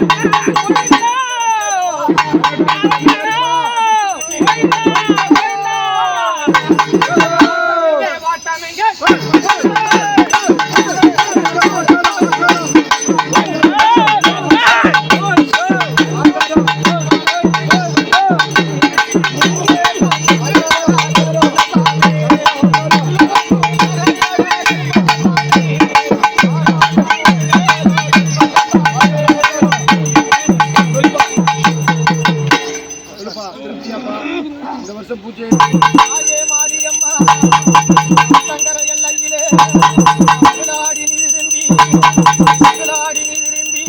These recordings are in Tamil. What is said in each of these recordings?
No! சங்கர எல்லையிலே அகலாடி நீரிம்பி அகலாடி நீரிம்பி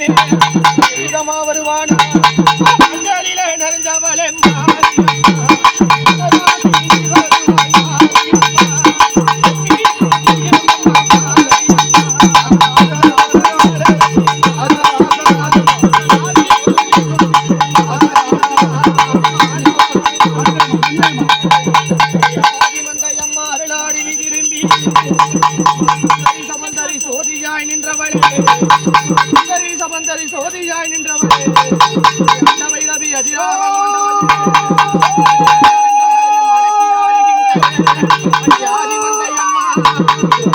விளையாடி வருவானா நிறைஞ்சவளே திரும்பி சோதியாய் நின்றவளே. ரவி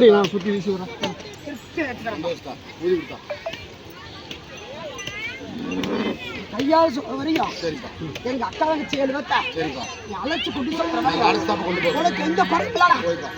இதுல எப்படி நான் சுத்தி வீசி கொடுத்தா கையால் வரையும் சரிப்பா. எங்க அக்கா தங்கச்சி ஏழு பேர்த்த சரிப்பா. நீ அழைச்சு கொண்டு நாங்கள் அடுத்த ஸ்டாப் கொண்டு போகிறோம் உனக்கு எந்த குறையும் இல்லடா போய்ப்பா.